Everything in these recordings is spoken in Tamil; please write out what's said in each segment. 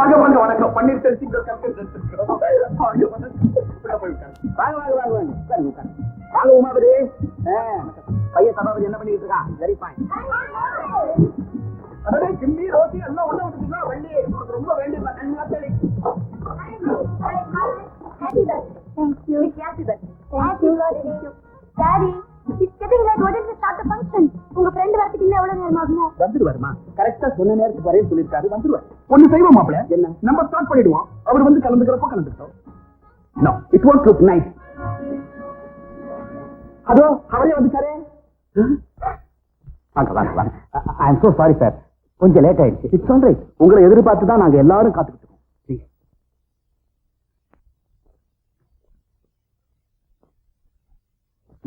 வாங்க வாங்க வணக்கம். பன்னீர் செல்சிங்க வாங்க. வாங்க வாங்க வாங்க உமாபதி. பையன் சபாபதி என்ன பண்ணிட்டு இருக்கான் வெரி ஃபைன் அடடே, கிண்ணி ரோட்டி எல்லாம் உள்ள விட்டுட்டீங்களா? வள்ளி உனக்கு ரொம்ப வேண்டியதா. Thank you. Thank you. Daddy, it's getting late. What is the start the function? உங்க ஃப்ரெண்ட் வரதுக்கு இன்னும் எவ்வளவு நேரம் ஆகுங்க வந்துருவாருமா கரெக்டா சொன்ன நேரத்துக்கு வரேன்னு சொல்லியிருக்காரு. வந்துருவாரு ஒண்ணு செய்வோம் மாப்பிள. என்ன? நம்ம ஸ்டார்ட் பண்ணிடுவோம். அவர் வந்து கலந்துக்கிறப்ப கலந்துக்கிட்டோம். No it won't look nice அதோ அவரே வந்துட்டாரே. வாங்க வாங்க வாங்க. I am so sorry sir கொஞ்சம் லேட் ஆயிடுச்சு. இட்ஸ் ஆல் ரைட் உங்களை எதிர்பார்த்து தான் நாங்க எல்லாரும் காத்துக்கிட்டு இருக்கோம்.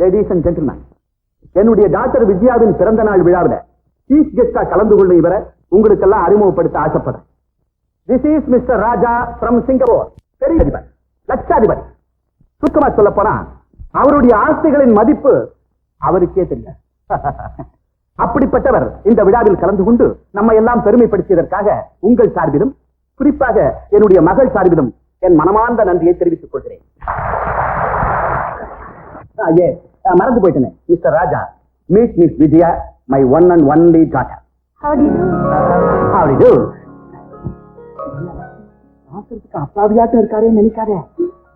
லேடிஸ் அண்ட் ஜென்டில்மேன் என்னுடைய டாக்டர் வித்யாவின் பிறந்த நாள் விழாவில் சீஃப் கெஸ்டா கலந்து கொள்ள இவரை உங்களுக்கெல்லாம் அறிமுகப்படுத்த ஆசைப்படுறேன். This is mister Raja from Singapore பெரிய அதிபர் லட்சாதிபதி. சுருக்கமா சொல்ல போனா அவருடைய ஆஸ்திகளின் மதிப்பு அவருக்கே தெரியும் அப்படிப்பட்டவர் இந்த விழாவில் கலந்து கொண்டு நம்ம எல்லாம் பெருமைப்படுத்தியதற்காக உங்கள் சார்பிலும் குறிப்பாக என்னுடைய மகள் சார்பிலும் என் மனமார்ந்த நன்றியை தெரிவித்துக் கொள்கிறேன். மறந்து போயிட்டேனே. Mister Raja meet miss Vijaya my one and only daughter How do you do? அப்படி do? பாக்குறதுக்கு அப்பாவியாட்டம் இருக்காரே நினைக்காதே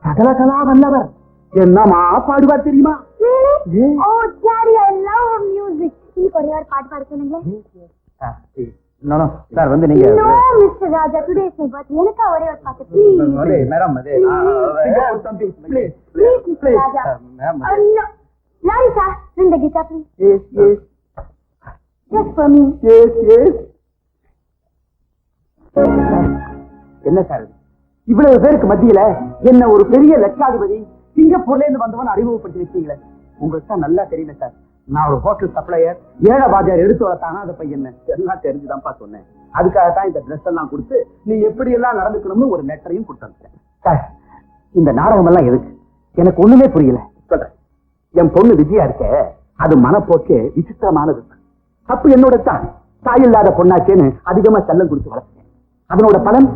சகல கலா வல்லவர் என்னமா பாடுவார் தெரியுமா? Oh. இன்னைக்கு ஒரே ஒரு பாட்டு பாட சார் வந்து நீங்க. எனக்கா ஒரே ஒரு பாட்டு. மேடம் அது. Oh. Yes yes. S yes என்ன சார்? இவ்வளவு பேருக்கு மத்தியில என்ன ஒரு பெரிய லட்சாதிபதி சிங்கப்பூர்ல இருந்து வந்தவன் அறிமுகப்படுத்தி வச்சீங்களே உங்களுக்கு தான் நல்லா தெரியல சார். நான் ஒரு ஹோட்டல் சப்ளையர் ஏழை பாஜார் எடுத்து வளர்த்தானா அதை பையன் எல்லாம் தெரிஞ்சுதான்ப்பா சொன்னேன். அதுக்காக தான் இந்த ட்ரெஸ் எல்லாம் கொடுத்து நீ எப்படி எல்லாம் நடந்துக்கணும்னு ஒரு லெட்டரையும் கொடுத்தேன் சார் இந்த நாடகம் எல்லாம் எதுக்கு? எனக்கு ஒண்ணுமே புரியல. சொல்றேன். என் பொண்ணு விஜயா இருக்க அது மனப்போக்கே விசித்திரமானது. தப்பு என்னோட தான். தாயில்லாத பொண்ணாச்சேன்னு அதிகமா செல்லம் கொடுத்து வளர்த்தேன். அதனோட பலன்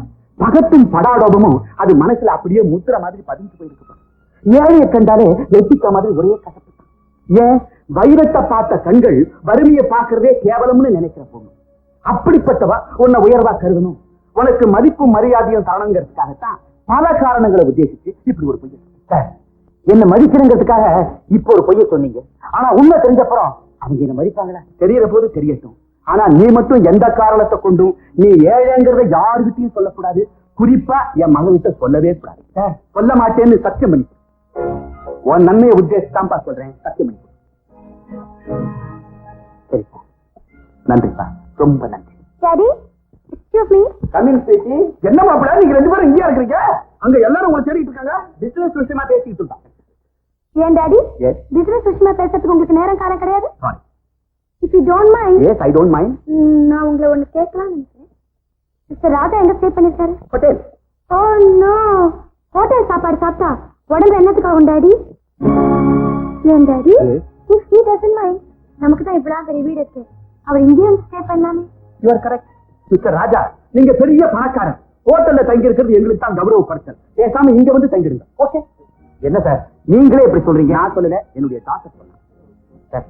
பகத்தும் படாடோபமும் அது மனசுல அப்படியே முத்துற மாதிரி பதிஞ்சு போயிருக்கு. ஏழையை கண்டாலே வெட்டிக்க மாதிரி ஒரே கசப்பு. ஏன் வைரத்தை பார்த்த கண்கள் வறுமையை பார்க்கறதே கேவலம்னு நினைக்கிற பொண்ணு. அப்படிப்பட்டவா உன்னை உயர்வா கருதணும். உனக்கு மதிப்பும் மரியாதையும் தரணுங்கிறதுக்காகத்தான் பல காரணங்களை உத்தேசிச்சு இப்படி ஒரு பொய்ய சார் என்ன மதிக்கிறங்கிறதுக்காக இப்போ ஒரு பொய்ய சொன்னீங்க. ஆனா உண்மை தெரிஞ்சப்புறம் அவங்க என்ன மதிப்பாங்களா? தெரியற போது தெரியட்டும். ஆனா நீ மட்டும் எந்த காரணத்தை கொண்டும் நீ ஏழைங்கிறத யாருகிட்டயும் சொல்லக்கூடாது. குறிப்பா என் மகன்கிட்ட சொல்லவே கூடாது. சார் சொல்ல மாட்டேன்னு சத்தியம் பண்ணி உன் நன்மையை உத்தேசித்தான்ப்பா சொல்றேன். சத்தியம் பண்ணி சரிப்பா நன்றிப்பா. ரொம்ப நன்றி. Daddy, excuse me. கமிங் பேசி என்ன மாப்பிள நீங்க ரெண்டு பேரும் இங்கேயா இருக்கிறீங்க? அங்க எல்லாரும் உங்களை தேடிட்டு இருக்காங்க? பிசினஸ் விஷயமா பேசிட்டு இருக்கான் ஏன் டாடி. பிசினஸ் விஷயமா பேசுறதுக்கு உங்களுக்கு நேரம் காலம் கிடையாது? Sorry if you don't mind yes I don't mind நான் உங்களை ஒண்ணு கேட்கலாம்னு நினைக்கிறேன். மிஸ்டர் ராஜா எங்க ஸ்டே பண்ணிருக்காரு? ஹோட்டல் ஓ நோ ஹோட்டல் சாப்பாடு சாப்பிட்டா உடம்பு என்னத்துக்காகும் டாடி ஏன் daddy. If he doesn't mind நமக்கு தான் இவ்வளவு பெரிய வீடு இருக்கு. அவர் இங்கேயும் ஸ்டே பண்ணலாமே. You are correct mister Raja. நீங்க பெரிய பணக்காரன். ஹோட்டல்ல தங்கி இருக்கிறது எங்களுக்கு தான் கௌரவ குறைச்சல் பேசாம இங்க வந்து தங்கிடுங்க. ஓகே என்ன சார் நீங்களே இப்படி சொல்றீங்க? நான் சொல்லல. என்னுடைய டாக்டர் சொன்னேன் சார்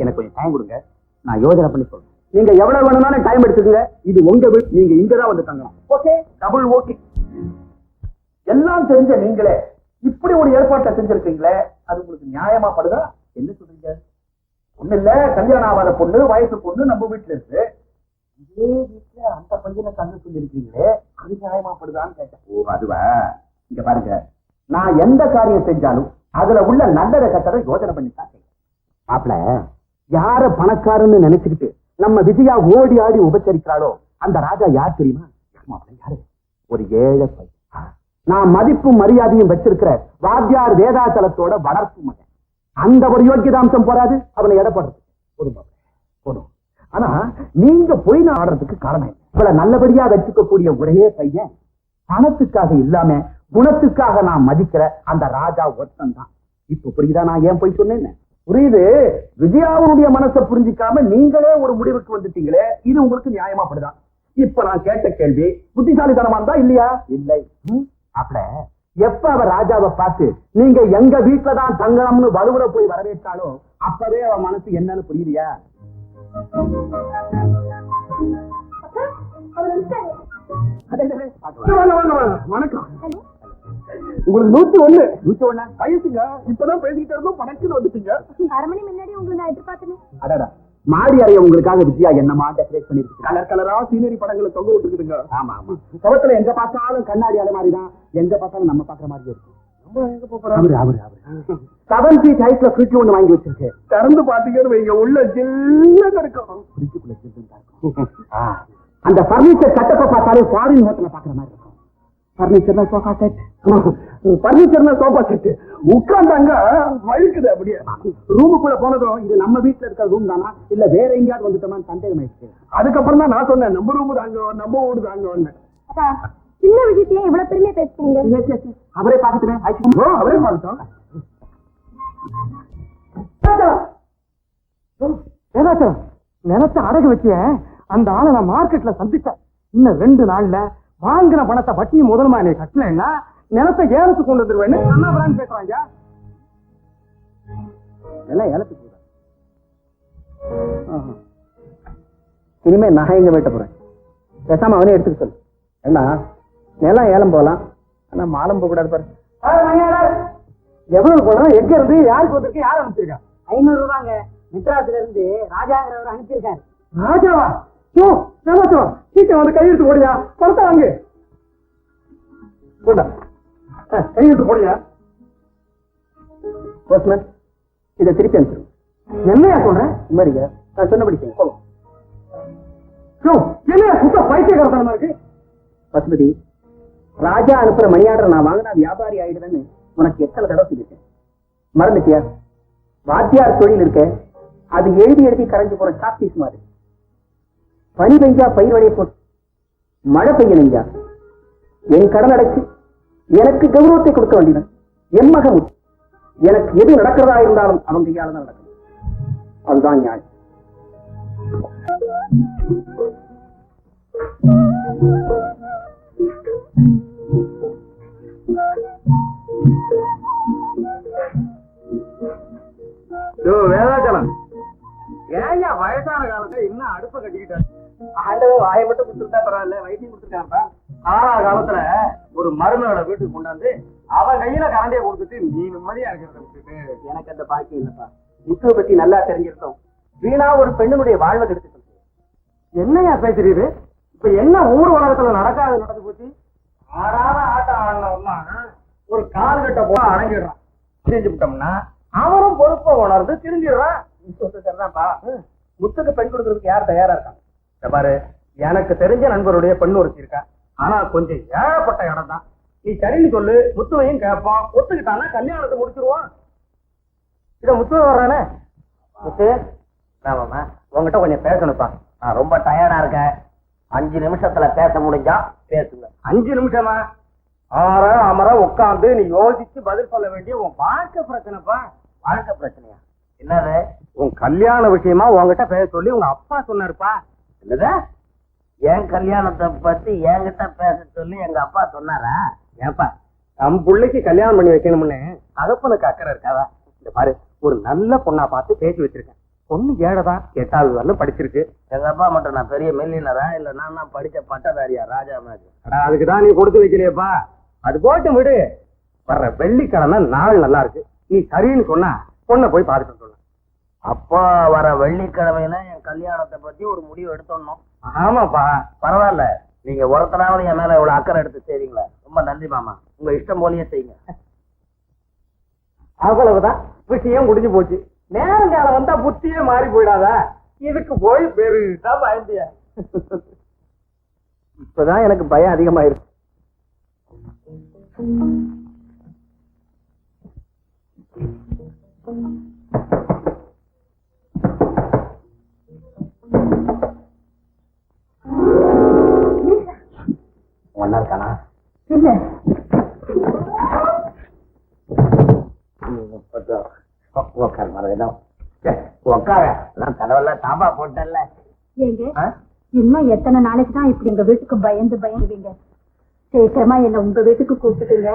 எனக்கு கொஞ்சம் டைம் கொடுங்க. நான் யோஜனை பண்ணி சொல்றேன். நீங்க எவ்வளவு வேணும்னாலும் டைம் எடுத்துக்கங்க. இது உங்க வீடு. நீங்க இங்கதான் வந்து தங்கலாம். ஓகே டபுள் ஓகே எல்லாம் தெரிஞ்ச நீங்களே இப்படி ஒரு ஏற்பாட்டை செஞ்சிருக்கீங்களே அது உங்களுக்கு நியாயமா படுதா? என்ன சொல்றீங்க? ஒண்ணு இல்ல. கல்யாணம் ஆகாத பொண்ணு வயசு பொண்ணு நம்ம வீட்டுல இருக்கு. இதே வீட்டுல அந்த பையனை தங்க சொல்லிருக்கீங்களே அது நியாயமாப்படுதான்னு கேட்டேன். ஓ அதுவா? இங்க பாருங்க. நான் எந்த காரியம் செஞ்சாலும் அதுல உள்ள நல்லத கட்டதை யோசனை பண்ணி தான் மாப்பிள்ள யார பணக்காரன்னு நினைச்சுக்கிட்டு நம்ம விஜயா ஓடி ஆடி உபச்சரிக்கிறாளோ? அந்த ராஜா யார் தெரியுமா? யாரு? ஒரு ஏழை பையன். நான் மதிப்பும் மரியாதையும் வச்சிருக்கிற வாத்தியார் வேதாச்சலத்தோட வளர்ப்பு மகன். அந்த ஒரு யோக்கியதாம்சம் போறாது அவனை எடப்படுறது போதும் போதும். ஆனா நீங்க பொய் ஆடுறதுக்கு காரணம் இவளை நல்லபடியா வச்சுக்கக்கூடிய ஒரே பையன் பணத்துக்காக இல்லாம குணத்துக்காக நான் மதிக்கிற அந்த ராஜா ஒருத்தன் தான். இப்ப புரியுதா நான் ஏன் போய் சொன்னேன்னு? புரியுது? விஜயாவுடைய மனசை புரிஞ்சிக்காம நீங்களே ஒரு முடிவுக்கு வந்துட்டீங்களே இது உங்களுக்கு நியாயமா படுதா? இப்ப நான் கேட்ட கேள்வி புத்திசாலித்தனமா இருந்தா இல்லையா? இல்லை. அப்பட எப்ப அவ ராஜாவை பார்த்து நீங்க எங்க வீட்டுல தான் தங்கணும்னு வலுவுற போய் வரவேற்றாலோ அப்பவே அவ மனசு என்னன்னு புரியலையா வணக்கம். உங்களுக்கு நூத்தி ஒண்ணு. நூத்தி ஒண்ணா? வயசுங்க. இப்பதான் பேசிக்கிட்டு இருந்தோம். பணக்குன்னு வந்துட்டீங்க அரை மணி முன்னாடி உங்களை நான் எதிர்பார்த்தேனே. அடடா. மாடி அறைய உங்களுக்காக விஜயா என்னமா டெக்கரேட் பண்ணிருக்கு கலர் கலரா சீனரி படங்களை தொங்க விட்டுருக்குதுங்க. ஆமா ஆமா. சுவத்துல எங்க பார்த்தாலும் கண்ணாடி அலை மாதிரி தான் எங்க பார்த்தாலும் நம்ம பாக்குற மாதிரி இருக்கும் செவன் ஃபீட் ஹைட்ல ஃப்ரிட்ஜ் ஒண்ணு வாங்கி வச்சிருக்கு. திறந்து பாத்தீங்கன்னு வைங்க உள்ள ஜில்லுன்னு இருக்கும். ஃப்ரிட்ஜுக்குள்ள சில்லுன்னு இருக்கும். அந்த பர்னிச்சர் கட்டப்ப பார்த்தாலே ஃபாரின் ஹோட்டல்ல பாக்குற மாதிரி இருக்கும் பர்னிச்சர்ல சோஃபா செட் பர்னிச்சர்ல சோஃபா செட்டு உட்கார்ந்தாங்க வழுக்குது அப்படியே. ரூமுக்குள்ள போனதும் இது நம்ம வீட்ல இருக்கிற ரூம் தானா? இல்ல வேற எங்கேயாவது வந்துட்டோமான்னு சந்தேகம் ஆயிடுச்சு. அதுக்கப்புறம் தான் நான் சொன்னேன் நம்ம ரூம் தாங்க நம்ம ஊடு தாங்க சின்ன விஷயத்தையே இவ்வளவு பெருமையா பேசுறீங்க அவரே பாத்துக்கிறேன் அவரே பார்த்துட்டோம் ஏதாச்சும் நிலத்தை அடகு வச்சேன் அந்த ஆளை நான் மார்க்கெட்ல சந்திச்சேன். இன்னும் ரெண்டு நாள்ல வாங்கின பணத்தை வட்டி முதல்மா என்னை கட்டலைன்னா நிலத்தை ஏலத்துக்கு கொண்டு வந்துருவேன்னு அண்ணாபுரான்னு பேசுறாங்க எல்லாம் ஏலத்துக்கு. இனிமே நான் எங்க வெட்ட போறேன்? பேசாம அவனே எடுத்துக்க சொல்லு. என்ன நிலம் ஏலம் போகலாம் ஆனா மாலம் போக கூடாது பாரு. எவ்வளவு பணம் எங்க இருந்து யாருக்கு வந்திருக்கு யார் அனுப்பிச்சிருக்கா? ஐநூறு ரூபாங்க. மெட்ராஸ்ல இருந்து ராஜாங்கிறவர் அனுப்பிச்சிருக்காரு ராஜாவா? ஏமாச்சுவா சீக்கிரம் வந்து கையெழுத்து போடியா? பணத்தை வாங்கு. கொண்டா கையெழுத்து போடியா? போஸ்ட்மேன் இதை திருப்பி அனுப்பிச்சிருங்க என்னையா சொல்றேன் மாதிரிங்க நான் சொன்னபடி போங்க யோ, என்னையா சுத்த இருக்கு? பசுபதி ராஜா அனுப்புற மணி ஆர்டர் நான் வாங்கினா வியாபாரி ஆயிடுவேன்னு உனக்கு எத்தனை தடவை சொல்லியிருக்கேன் மறந்துட்டியா? வாத்தியார் தொழில் இருக்க அது எழுதி எழுதி கரைஞ்சு போற சாக்பீஸ் மாதிரி. பனி பெஞ்சா பயிர் வழியை போட்டு மழை பெய்ய நெஞ்சா என் கடன் அடைச்சு எனக்கு கௌரவத்தை கொடுக்க வேண்டியவன் என் மகன். எனக்கு எது நடக்கிறதா இருந்தாலும் அவன் கையால தான் நடக்கும். அதுதான் நியாயம். வேதாச்சலம். ஏயா வயசான காலத்துல இன்னும் அடுப்ப கட்டிக்கிட்டாரு ஆண்டவர் வாயை மட்டும் கொடுத்துருந்தா பரவாயில்ல வைத்தியம் கொடுத்துருக்கான்ப்பா ஆனா காலத்துல ஒரு மருமனோட வீட்டுக்கு கொண்டாந்து அவன் கையில கரண்டிய கொடுத்துட்டு நீ நிம்மதியா இருக்கிறத எனக்கு அந்த பாக்கியம் இல்லப்பா. முத்துவை பத்தி நல்லா தெரிஞ்சிருக்கோம். வீணா ஒரு பெண்ணுடைய வாழ்வை கெடுத்து என்னையா பேசுறீரு? இப்ப என்ன ஊர் உலகத்துல நடக்காது நடந்து போச்சு? ஆறாத ஆட்டம் ஆடினவன்னா ஒரு கால் கட்ட போல அடங்கிடுறான். தெரிஞ்சு விட்டோம்னா அவரும் பொறுப்பை உணர்ந்து திரும்பிடுறான் நீ சொல்றது முத்துக்கு பெண் கொடுக்கறதுக்கு யார் தயாரா இருக்காங்க? பாரு எனக்கு தெரிஞ்ச நண்பருடைய பெண்ணு ஒருத்தி இருக்கா. ஆனா கொஞ்சம் ஏகப்பட்ட இடம் தான் நீ சரின்னு சொல்லு முத்துவையும் கேட்பான் ஒத்துக்கிட்டானா கல்யாணத்தை முடிச்சிருவான் இத முத்துவ வர்றானே? முத்து ஆமாமா உங்ககிட்ட கொஞ்சம் பேசணும்ப்பா. நான் ரொம்ப டயர்டா இருக்கேன். அஞ்சு நிமிஷத்துல பேச முடிஞ்சா பேசுங்க. அஞ்சு நிமிஷமா? ஆற அமர உட்காந்து நீ யோசிச்சு பதில் சொல்ல வேண்டிய உன் வாழ்க்கை பிரச்சனைப்பா. வாழ்க்கை பிரச்சனையா? என்னது? உன் கல்யாண விஷயமா உன்கிட்ட பேச சொல்லி உங்க அப்பா சொன்னாருப்பா. என்னதா? என் கல்யாணத்தை பத்தி என்கிட்ட பேச சொல்லி எங்க அப்பா சொன்னாரா? ஏப்பா நம் பிள்ளைக்கு கல்யாணம் பண்ணி வைக்கணும்னு தகப்பனுக்கு அக்கறை இருக்காதா? இந்த பாரு ஒரு நல்ல பொண்ணா பார்த்து பேசி வச்சிருக்கேன். பொண்ணு ஏழதான் எட்டாவது வரலும் படிச்சிருக்கு. எங்க அப்பா மட்டும் நான் பெரிய மில்லினரா இல்ல நான் தான் படிச்ச பட்டதாரியா ராஜா மாதிரி? அதுக்குதான் நீ கொடுத்து வைக்கலையேப்பா. அது போட்டு விடு. வர்ற வெள்ளிக்கிழமை நாள் நல்லா இருக்கு. நீ சரின்னு சொன்னா பொண்ணை போய் பார்த்துட்டு சொல்லலாம் அப்போ வர வெள்ளிக்கிழமையில என் கல்யாணத்தை பத்தி ஒரு முடிவு எடுத்தோம் ஆமாப்பா. பரவாயில்ல. நீங்க ஒருத்தராவது என் மேல இவ்வளவு அக்கறை எடுத்து செய்றீங்களா. ரொம்ப நன்றி மாமா. உங்க இஷ்டம் போலயே செய்யுங்க. அவ்வளவுதான். விஷயம் முடிஞ்சு போச்சு. நேரங்காலம் வந்தா புத்தியே மாறி போயிடாதா. இதுக்கு போய் பெருசா பயந்தியா? இப்பதான் எனக்கு பயம் அதிகமாயிருக்கு ஒன்னா இருக்கானா? இல்ல நான் கடவுள தாபா போட்டல ஏங்க இன்னும் எத்தனை நாளைக்கு தான் இப்படி எங்க வீட்டுக்கு பயந்து பயந்துவீங்க? சீக்கிரமா என்ன உங்க வீட்டுக்கு கூப்பிட்டுங்க